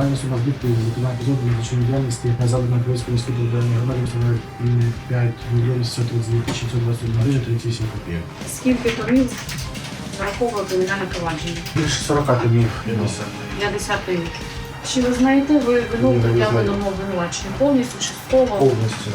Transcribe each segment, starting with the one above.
Загальна сума збитків за виконання епізоду медичної діяльності яка задана Київському міської територіальної громади становить 5 мільйонів 732 тисячі 121 гривень 38 копійок. Скільки томів зараховували кримінальне провадження? Більше 40 томів. 50 томів. Чи ви знаєте ви вину не пред'явленому обвинуваченню? Повністю, частково? Повністю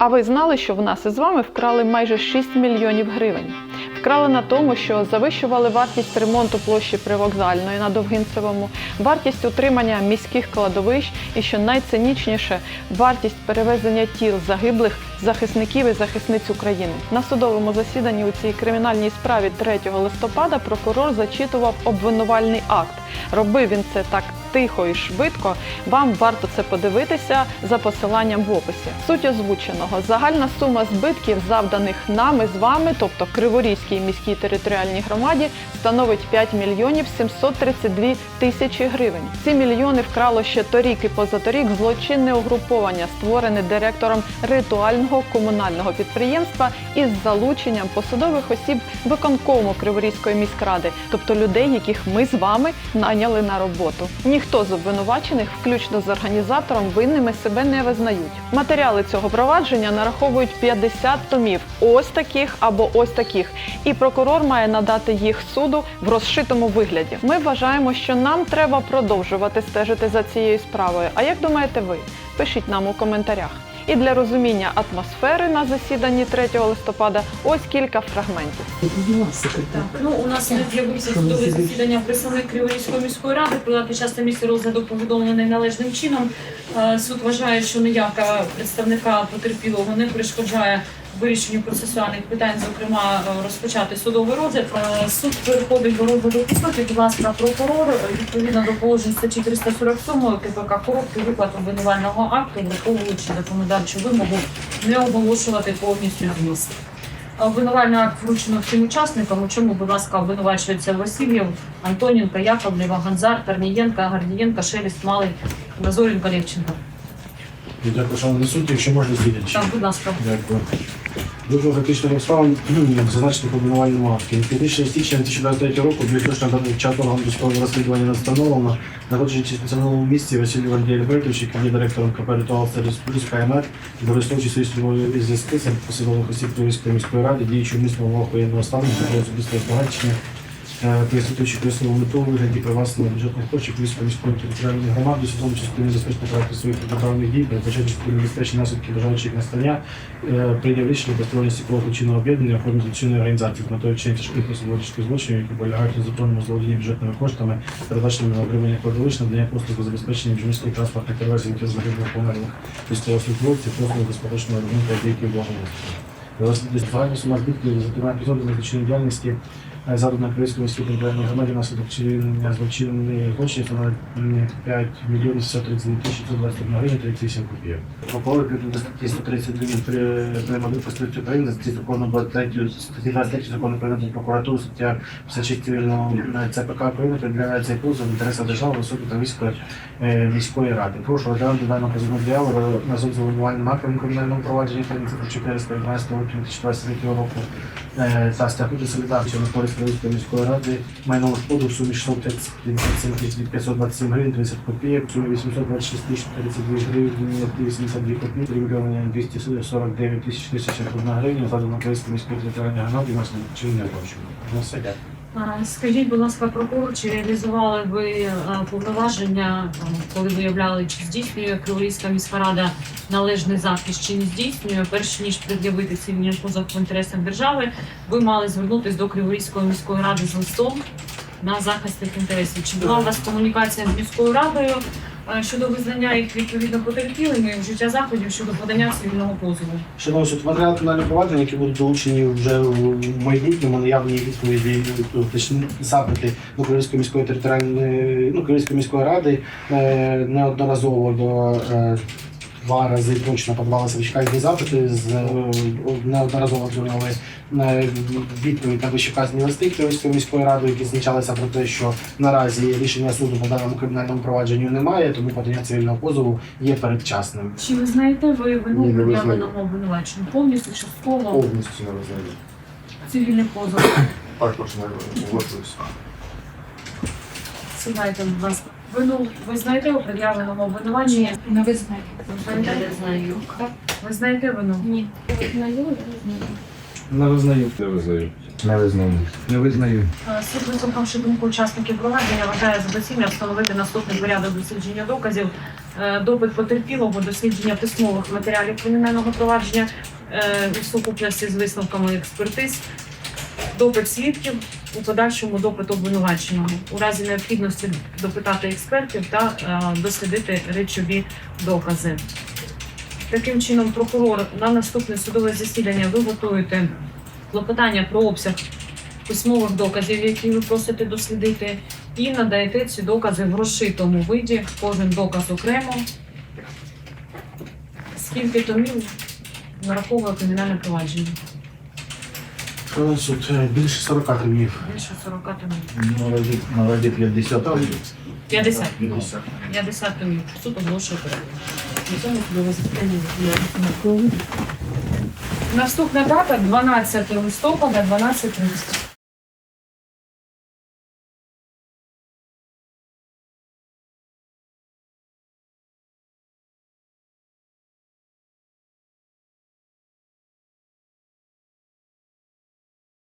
А ви знали, що в нас із вами вкрали майже 6 мільйонів гривень? Вкрали на тому, що завищували вартість ремонту площі привокзальної на Довгинцевому, вартість утримання міських кладовищ і, що найцинічніше, вартість перевезення тіл загиблих захисників і захисниць України. На судовому засіданні у цій кримінальній справі 3 листопада прокурор зачитував обвинувальний акт. Робив він це так тихо і швидко. Вам варто це подивитися за посиланням в описі. Суть озвученого загальна сума збитків, завданих нами з вами, тобто Криворізькій міській територіальній громаді, становить 5 мільйонів 732 тисячі гривень. Ці мільйони вкрало ще торік і позаторік злочинне угруповання, створене директором ритуального комунального підприємства із залученням посадових осіб виконкому Криворізької міськради, тобто людей, яких ми з вами наняли на роботу. Ніхто з обвинувачених, включно з організатором, винними себе не визнають. Матеріали цього провадження нараховують 50 томів, ось таких або ось таких. І прокурор має надати їх суду в розшитому вигляді. Ми вважаємо, що нам треба продовжувати стежити за цією справою. А як думаєте ви? Пишіть нам у коментарях. І для розуміння атмосфери на засіданні 3 листопада ось кілька фрагментів. Ну, у нас не з'явився судове засідання представник Криворізької міської ради. Під час та місце розгляду повідомлений належним чином. Е, Суд вважає, що ніяка представника потерпілого не перешкоджає вирішенню процесуальних питань, зокрема е, розпочати судовий розгляд. Е, Суд переходить до розгляду по суті. Будь ласка, прокурор е, відповідно до положень статті 347 КПК короткий виклад обвинувального акту, враховуючи законодавчу вимогу не оголошувати повністю зміст. Обвинувальний акт вручено всім учасникам. У чому, будь ласка, обвинувачується Васильєв, Антоненко, Яковлєва, Ганзар, Корнієнка, Гордієнка, Шеліст, Малий, Назоренко, Левченко. Дякую, шановний суд, якщо можна слідчі. Так, будь ласка. Дякую. Дуже фактичним обставин зазначити обвинувальному акті. 5 січня 2023 року відносно даний час органом досудового розслідування не встановлено. Знаходячись в національному місці Василь Валерій Альбертович, який є директором КП «Ритуал Сервіс Плюс КМР, використовуючи свої службові зв'язки з посадових осіб Київської міської ради, діючи міста воєнного стану, особистого збагачення, переслідуючи корисному мету вигляді привласнення бюджетних коштів Київської міської територіальної громади, судом частини забезпечення практики своїх протиправних дій, передбачати небезпечні наслідки бажаючих настання, е, прийняв рішення про створення сікого злочинного об'єднання в формі злочинної організації з метою вчинення тяжких особливих злочинів, які полягають у законному зловолінні бюджетними коштами, передбаченими на отримання кладовищ, надання послуг у забезпеченні міжміських транспортних перевезень та загиблих померлих військовослужбовців, послуг безпорочного ремонту об'єктів благоустрою. Загальна сума збитків за виконання епізоду медичної діяльності е, задана Київської міської територіальної громаді внаслідок вчинення злочинних злочинів становить м, 5 мільйонів 132 тисячі 121 гривень 38 копійок. Прокурор до статті 132 він приймав Конституції України статті закону 23 статті 23 закону Генеральну прокуратуру, стаття 56 цивільного е, ЦПК України цей позов в інтересах держави високої та військової е, міської ради. Прошу розглянути дану позовну заяву разом з обвинувальним актом кримінальному провадженні та 412 року 2023 року е, та статуту солідарності на користь Київської міської ради майнового шкоду в сумі 637 тисяч 527 гривень 30 копійок, сумі 826 тисяч 32 гривень 82 копійки, 3 мільйони 249 тисяч 61 гривень, задано Кривицької міської територіальної громади, внаслідок вчинення злочину. На все дякую. Скажіть, будь ласка, прокурор, чи реалізували ви е, повноваження, е, коли виявляли, чи здійснює Криворізька міська рада належний захист, чи не здійснює, перш ніж пред'явити цивільний позов в інтересах держави, ви мали звернутися до Криворізької міської ради з листом на захист інтересів. Чи була у вас комунікація з міською радою щодо визнання їх відповідно потерпілими і вжиття заходів щодо подання цивільного позову? Шановні суд, матеріали кримінального провадження, які будуть долучені вже в майбутньому, наявні відповіді, запити до Київської міської територіальної, ну, Київської міської ради е, неодноразово до е, два рази точно подавалися вищеказні запити, з неодноразово отримали е, відповідь на вищеказні листи Київської міської ради, які зазначалися про те, що наразі рішення суду по даному кримінальному провадженню немає, тому подання цивільного позову є передчасним. Чи ви знаєте ви Ні, вину не пред'явленому обвинуваченню? Повністю частково Повністю не розумію. цивільний позов? Також не оголошуюся. Сідайте, будь ласка. Вину ви знаєте у пред'явленому обвинуваченні? Не ви знаєте. Ви знаєте? знаю. Ви знаєте вину? Ні. Не визнаю. Не визнаю. Не визнаю. Не визнаю. Е, Суд, вислухавши думку учасників провадження, вважає за доцільне встановити наступний порядок дослідження доказів, Е, допит потерпілого, дослідження письмових матеріалів кримінального провадження е, у сукупності з висновками експертиз, допит свідків, у подальшому допит обвинуваченого. У разі необхідності допитати експертів та е, дослідити речові докази. Таким чином, прокурор на наступне судове засідання ви готуєте клопотання про обсяг письмових доказів, які ви просите дослідити, і надаєте ці докази в розшитому виді, кожен доказ окремо. Скільки томів нараховує кримінальне провадження? Шановний е, більше 40 гривнів. Більше 40 тонів. Народі, народі 50 50. 50. 50 тонів. Суд оголошує. На засідання. Наступна дата 12 листопада, 12.30.